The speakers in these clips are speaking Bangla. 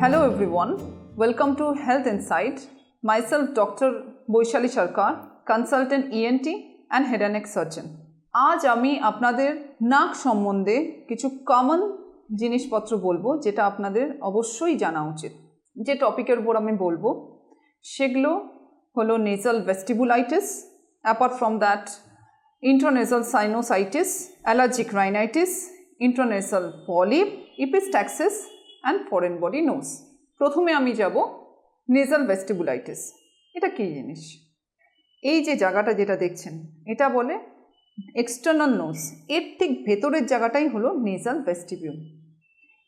Hello everyone, welcome to Health Insight. Myself Dr. Baishali Sarkar consultant ENT and head and neck surgeon আজ আমি আপনাদের নাক সম্বন্ধে কিছু কমন জিনিসপত্র বলব যেটা আপনাদের অবশ্যই জানা উচিত যে টপিকের উপর আমি বলব সেগুলো হলো nasal vestibulitis apart from that intranasal sinusitis, allergic rhinitis, intranasal polyp, epistaxis and foreign body nose. প্রথমে আমি যাব নেজাল ভেস্টিবুলাইটিস এটা কী জিনিস? এই যে জায়গাটা যেটা দেখছেন, এটা বলে এক্সটার্নাল নোজ এর ঠিক ভেতরের জায়গাটাই হলো নেজাল ভেস্টিবিউল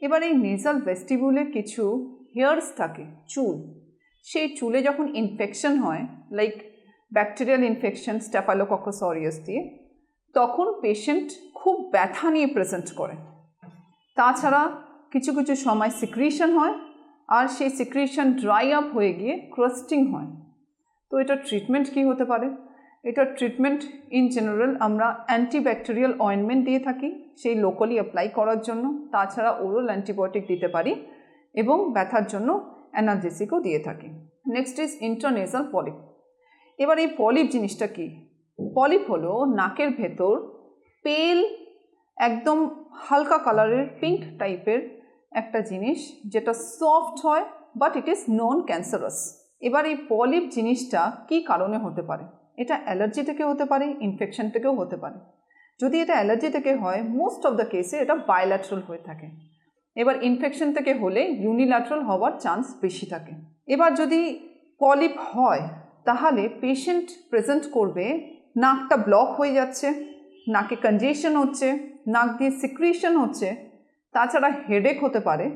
এবার এই নেজাল ভেস্টিবিউলে কিছু হেয়ার্স থাকে, চুল। সেই চুলে যখন ইনফেকশন হয় like bacterial infection staphylococcus aureus দিয়ে, তখন পেশেন্ট খুব ব্যথা নিয়ে প্রেজেন্ট করে। তাছাড়া কিছু কিছু সময় সিক্রিশন হয়, আর সেই সিক্রিশন ড্রাই আপ হয়ে গিয়ে ক্রাস্টিং হয়। তো এটার ট্রিটমেন্ট কী হতে পারে? এটার ট্রিটমেন্ট ইন জেনারেল আমরা অ্যান্টিব্যাকটেরিয়াল অয়েনমেন্ট দিয়ে থাকি, সেই লোকালি অ্যাপ্লাই করার জন্য। তাছাড়া ওরাল অ্যান্টিবায়োটিক দিতে পারি এবং ব্যথার জন্য অ্যানালজেসিকও দিয়ে থাকি। নেক্সট ইজ ইন্টারনেজাল পলিপ এবার এই পলিপ জিনিসটা কি? পলিপ হলো নাকের ভেতর পেল একদম হালকা কালারের পিঙ্ক টাইপের একটা জিনিস যেটা সফট হয় but it is non cancerous এবার এই পলিপ জিনিসটা কি কারণে হতে পারে? এটা অ্যালার্জি থেকে হতে পারে ইনফেকশন থেকেও হতে পারে। যদি এটা অ্যালার্জি থেকে হয় মোস্ট অফ দ্য কেসে এটা বায়োল্যাট্রাল হয়ে থাকে। এবার ইনফেকশন থেকে হলে ইউনিল্যাট্রাল হওয়ার চান্স বেশি থাকে। এবার যদি পলিপ হয়, তাহলে পেশেন্ট প্রেজেন্ট করবে, নাকটা ব্লক হয়ে যাচ্ছে, নাকে কনজেশন হচ্ছে, নাক দিয়ে সিক্রিশন হচ্ছে তাছাড়া হেডেক হতে পারে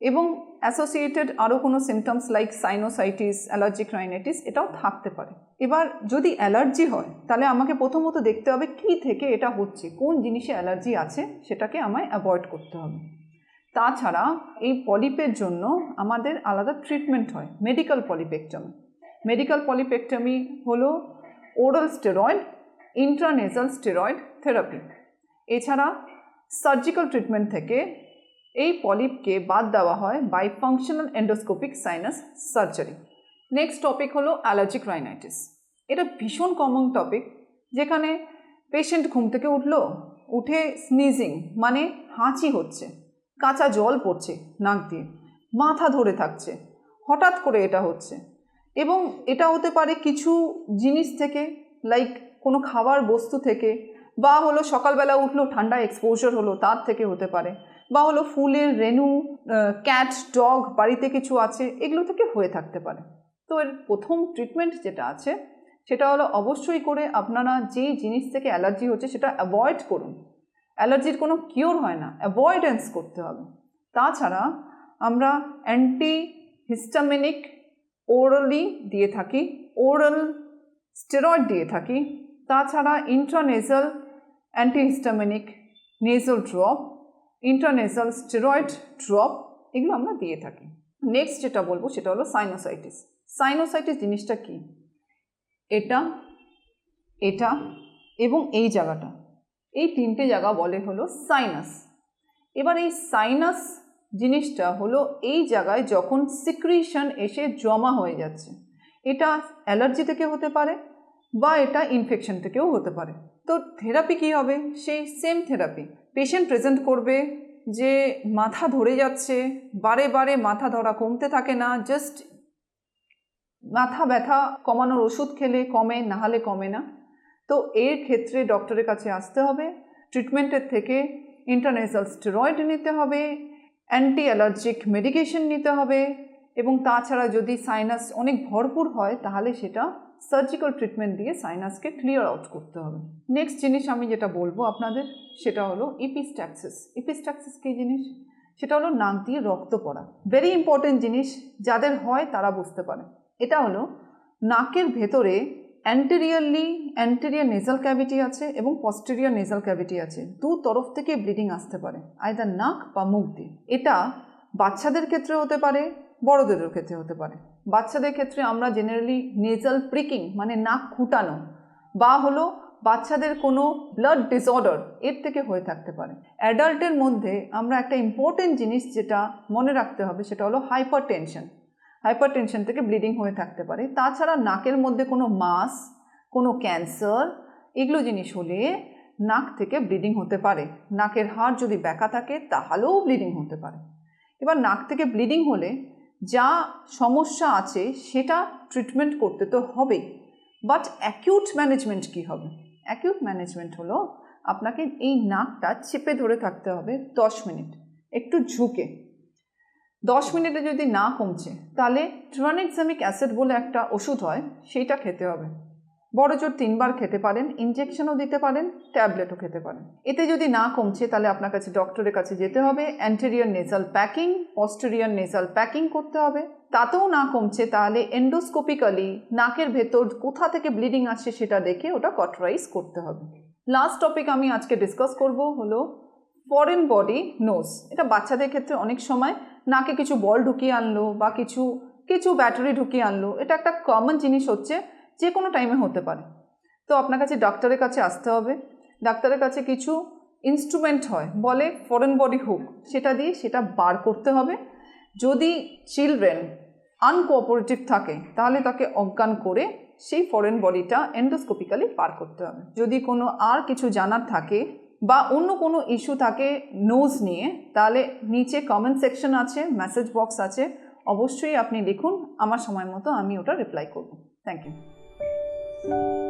এবং অ্যাসোসিয়েটেড আরও কোনো symptoms like sinusitis allergic rhinitis এটাও থাকতে পারে। এবার যদি অ্যালার্জি হয়, তাহলে আমাকে প্রথমত দেখতে হবে কী থেকে এটা হচ্ছে, কোন জিনিসে অ্যালার্জি আছে সেটাকে আমায় অ্যাভয়েড করতে হবে। তাছাড়া এই পলিপের জন্য আমাদের আলাদা ট্রিটমেন্ট হয় মেডিকেল পলিপেকটমি মেডিকেল পলিপেক্টমি হলো oral steroid intranasal steroid therapy এছাড়া সার্জিক্যাল ট্রিটমেন্ট থেকে এই পলিপকে বাদ দেওয়া হয় by functional endoscopic sinus surgery next topic হলো অ্যালার্জিক রাইনাইটিস এটা ভীষণ কমন টপিক যেখানে পেশেন্ট ঘুম থেকে উঠল, উঠে স্নিজিং মানে হাঁচি হচ্ছে, কাঁচা জল পড়ছে নাক দিয়ে, মাথা ধরে থাকছে, হঠাৎ করে এটা হচ্ছে। এবং এটা হতে পারে কিছু জিনিস থেকে লাইক কোনো খাবার বস্তু থেকে বা হলো সকালবেলা উঠল ঠান্ডা এক্সপোজার হলো, তার থেকে হতে পারে। বা হলো ফুলের রেনু ক্যাট ডগ বাড়িতে কিছু আছে, এগুলো থেকে হয়ে থাকতে পারে। তো এর প্রথম ট্রিটমেন্ট যেটা আছে, সেটা হলো অবশ্যই করে আপনারা যেই জিনিস থেকে অ্যালার্জি হচ্ছে, সেটা অ্যাভয়েড করুন। অ্যালার্জির কোনো কিওর হয় না অ্যাভয়েডেন্স করতে হবে। তাছাড়া আমরা অ্যান্টি হিস্টামিনিক ওরালি দিয়ে থাকি ওরাল স্টেরয়েড দিয়ে থাকি, তাছাড়া intranasal antihistaminic nasal drop internasal steroid drop এগুলো আমরা দিয়ে থাকি। নেক্সট যেটা বলব সেটা হলো সাইনোসাইটিস সাইনোসাইটিস জিনিসটা কি? এটা এটা এবং এই জায়গাটা। এই তিনটে জায়গা বলে হলো সাইনাস এবার এই সাইনাস জিনিসটা হলো এই জায়গায় যখন সিক্রিশন এসে জমা হয়ে যাচ্ছে। এটা অ্যালার্জি থেকে হতে পারে বা এটা ইনফেকশন থেকেও হতে পারে। তো থেরাপি কী হবে? সেই সেম থেরাপি পেশেন্ট প্রেজেন্ট করবে যে মাথা ধরে যাচ্ছে, বারে বারে মাথা ধরা কমতে থাকে না জাস্ট মাথা ব্যথা কমানোর ওষুধ খেলে কমে, না হলে কমে না। তো এর ক্ষেত্রে ডক্টরের কাছে আসতে হবে। ট্রিটমেন্টের থেকে ইন্টারনেজাল স্টেরয়েড নিতে হবে অ্যান্টি অ্যালার্জিক মেডিকেশন নিতে হবে এবং তাছাড়া যদি সাইনাস অনেক ভরপুর হয়, তাহলে সেটা সার্জিক্যাল ট্রিটমেন্ট দিয়ে সাইনাসকে ক্লিয়ার আউট করতে হবে। নেক্সট জিনিস আমি যেটা বলব আপনাদের, সেটা হলো ইপিস্ট্যাক্সিস ইপিস্ট্যাক্সিস কী জিনিস? সেটা হলো নাক দিয়ে রক্ত পড়া। ভেরি ইম্পর্টেন্ট জিনিস, যাদের হয় তারা বুঝতে পারে। এটা হলো নাকের ভেতরে অ্যান্টেরিয়ারলি অ্যান্টেরিয়ার নেজাল ক্যাভিটি আছে এবং পস্টেরিয়ার নেজাল ক্যাভিটি আছে। দু তরফ থেকে ব্লিডিং আসতে পারে আইদার নাক বা মুখ দিয়ে। এটা বাচ্চাদের ক্ষেত্রে হতে পারে বড়দেরও ক্ষেত্রে হতে পারে। বাচ্চাদের ক্ষেত্রে আমরা জেনারেলি নেজাল প্রিকিং মানে নাক খুঁটানো, বা হলো বাচ্চাদের কোনো ব্লাড ডিসঅর্ডার এর থেকে হয়ে থাকতে পারে। অ্যাডাল্টের মধ্যে আমরা একটা ইম্পর্টেন্ট জিনিস যেটা মনে রাখতে হবে, সেটা হলো হাইপার টেনশন হাইপার টেনশন থেকে ব্লিডিং হয়ে থাকতে পারে। তাছাড়া নাকের মধ্যে কোনো মাস কোনো ক্যান্সার এগুলো জিনিস হলে নাক থেকে ব্লিডিং হতে পারে। নাকের হাড় যদি ব্যাকা থাকে, তাহলেও ব্লিডিং হতে পারে। এবার নাক থেকে ব্লিডিং হলে যা সমস্যা আছে সেটা ট্রিটমেন্ট করতে তো হবেই। বাট অ্যাকিউট ম্যানেজমেন্ট কি হবে? অ্যাকিউট ম্যানেজমেন্ট হলো আপনাকে এই নাকটা চেপে ধরে থাকতে হবে দশ মিনিট। একটু ঝুঁকে। দশ মিনিটে যদি না কমছে, তাহলে ট্রানেক্সামিক অ্যাসিড বলে একটা ওষুধ হয় সেইটা খেতে হবে। বড় জোর তিনবার খেতে পারেন ইঞ্জেকশনও দিতে পারেন ট্যাবলেটও খেতে পারেন। এতে যদি না কমছে, তাহলে আপনার কাছে ডক্টরের কাছে যেতে হবে anterior nasal packing posterior nasal packing করতে হবে। তাতেও না কমছে, তাহলে এন্ডোস্কোপিক্যালি নাকের ভেতর কোথা থেকে ব্লিডিং আসছে সেটা দেখে ওটা কটরাইজ করতে হবে। লাস্ট টপিক আমি আজকে ডিসকাস করব হলো ফরেন বডি নোজ এটা বাচ্চাদের ক্ষেত্রে অনেক সময় নাকে কিছু বল ঢুকিয়ে আনলো বা কিছু কিছু ব্যাটারি ঢুকিয়ে আনলো, এটা একটা কমন জিনিস হচ্ছে যে কোনো টাইমে হতে পারে। তো আপনার কাছে ডাক্তারের কাছে আসতে হবে। ডাক্তারের কাছে কিছু ইনস্ট্রুমেন্ট হয়, বলে ফরেন বডি হুক, সেটা দিয়ে সেটা বার করতে হবে। যদি চিলড্রেন আনকোঅপারেটিভ থাকে, তাহলে তাকে অজ্ঞান করে সেই ফরেন বডিটা এন্ডোস্কোপিক্যালি পার করতে হবে। যদি কোনো আর কিছু জানার থাকে বা অন্য কোনো ইস্যু থাকে নোজ নিয়ে, তাহলে নিচে কমেন্ট সেকশন আছে মেসেজ বক্স আছে। অবশ্যই আপনি লিখুন, আমার সময় মতো আমি ওটা রিপ্লাই করব। Thank you Thank you.